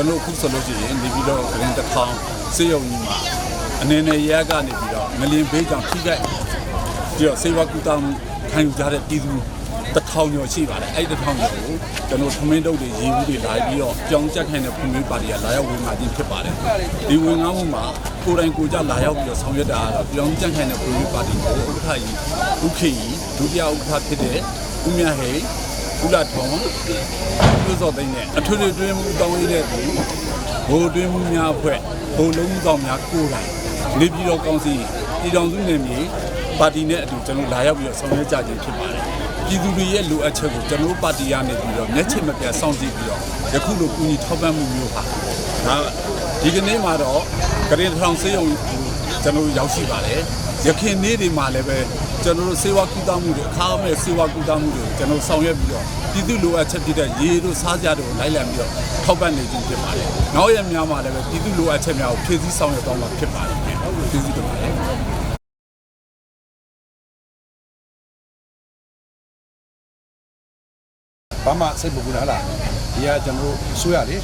ကျွန်တော်အခုဆိုလို့ရှိရင်နေပြီးတော့ဂရင်တစ်ထောင်စေယုံကြီးမှာအနေနဲ့ရဲကနေပြီးတော့ငလင်ဘေးကြောင့်ထိခိုက်ပြီးတော့စေဝကူတောင်းခံယူကြတဲ့ပြည်သူတစ်ထောင်ကျော်ရှိပါတယ်အဲ့ဒီတစ်ထောင်ကျော်ကိုကျွန်တော်ထမင်းတုပ်တွေရေဘူးတွေလာပြီးတော့ကြောင်ကြက်ခိုင်တဲ့ဖွံ့ဖြိုးပါတီကလာရောက်ဝင်လာခြင်းဖြစ်ပါတယ်ဒီဝင်ငါမှုမှာကိုယ်တိုင်ကိုယ်ကြလာရောက်ပြီးတော့ဆောင်ရွက်တာကတော့ကြောင်ကြက်ခိုင်တဲ့ဖွံ့ဖြိုးပါတီကိုဥက္ကဋ္ဌကြီးဥက္ခေကြီးဒုတိယဥက္ကဋ္ဌဖြစ်တဲ့ဦးမြတ်ဟိ တ်ဦးလာထုံးပြုစောသိန်းနဲ့အထွေထွေတွင်းမှုတောင်းရတဲ့သူဘိုလ်တွင်းမှုများအဖွဲ့ဘိုလ်လုံးမှုဆောင်များကိုယ်တိုင်နေပြည်တော်ကောင်စီပြည်တော်စုနယ်မြေပါတီနဲ့အတူကျွန်တော်လာရောက်ပြီးတော့ဆောင်ရွက်ကြခြင်းဖြစ်ပါတယ်ပြည်သူတွေရဲ့လိုအပ်ချက်ကိုကျွန်တော်ပါတီကနေပြီးတော့မျက်ခြေမပြတ်စောင့်ကြည့်ပြီးတော့ယခုလိုကူညီထောက်ပံ့မှုမျိုးဟာဒါဒီကနေ့မှာတော့ကရင်ထောင်စေးရုံကျွန်တော်ရောက်ရှိပါတယ်ရခင်နေ့တွေမှာလည်းပဲ ကျွန်တော်တို့စေဝါကူတောင်းမှုတွေအခါမဲ့စေဝါကူတောင်းမှုတွေကိုကျွန်တော်ဆောင်ရွက်ပြီးတော့ပြည်သူလိုအပ်ချက်ဖြစ်တဲ့ရေတို့စားကြတို့ကိုလိုက်လံပြီးတော့ထောက်ပံ့နေခြင်းဖြစ်ပါတယ်။နောက်ရက်များမှာလည်းပဲပြည်သူလိုအပ်ချက်များကိုဖြည့်ဆည်းဆောင်ရွက်သွားမှာဖြစ်ပါတယ်။ဖြည့်ဆည်းတင်ပါတယ်။ဘာမှစိတ်မပူတာလားဒီကကျွန်တော်တို့ဆွေးရလေ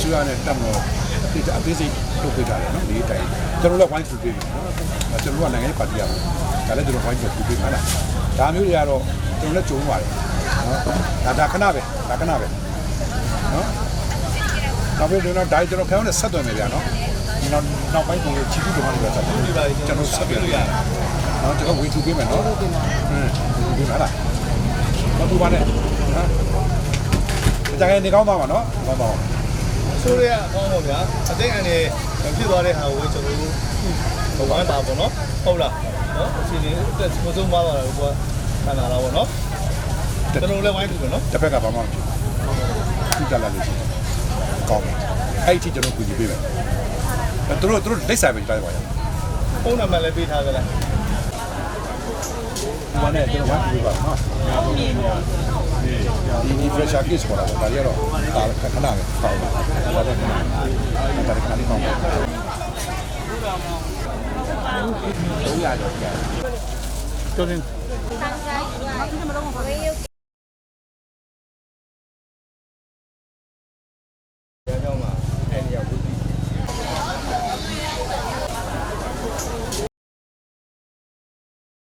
ဆွေးရနဲ့တက်မလို့ ဒီအသေးစိတ်ထုတ်ပေးထားတယ်နော်ဒီအတိုင်းကျွန်တော်လည်းဝိုင်းစုပေးပြီနော်ကျွန်တော်ကနိုင်ငံရေးပါတီရပါဒါလည်းကျွန်တော်ဝိုင်းစုပေးမှာလားဒါမျိုးတွေကတော့ကျွန်တော်လည်းကြုံပါတယ်နော်ဒါဒါခဏပဲဒါခဏပဲနော်နောက်ပြီးတော့ဒါကျွန်တော်ခေါင်းနဲ့ဆက်သွယ်မယ်ဗျာနော်နောက်နောက်ပိုင်းကိုချီးကျူးတော်မှာလည်းဆက်သွယ်ကျွန်တော်ဆက်ပြလို့ရတယ်နော်ကျွန်တော်ဝေထူပေးမယ်နော်ဟုတ်ကဲ့ပါဟင်းဒီမှာလားမတူပါနဲ့နော်တကယ်နေကောင်းသွားပါနော်ကောင်းပါပါ ဆိုးရအကောင်းပေါ့ဗျာအသိအနေဖြစ်သွားတဲ့ဟာကိုကျွန်တော်တို့ဘဝတာပေါ့နော်ဟုတ်လားနော်အချိန်လေးတက်စဆုံးပါသွားတာကိုခံလာတာပေါ့နော်ကျွန်တော်လည်းဝိုင်းပြီနော်တစ်ဖက်ကဘာမှမဖြစ်ဘူးကြလာလို့ရှိရင်ကောင်းတယ်အဲ့ဒီကျွန်တော်ကူညီပေးမယ်အဲသူတို့သူတို့လက်ဆိုင်ပဲကြိုက်ပါရဖုန်းနံပါတ်လည်းပေးထားကြလားဒီမှာနဲ့ကျွန်တော်ဝိုင်းပေးပါနော် ဒီဒီ pressure case ပေါ်လာတော့ဒါရတော့ဒါခဏပဲကောင်းတယ်ဒါတော့ဒါခဏလေးကောင်းတယ်ဘုရားတော့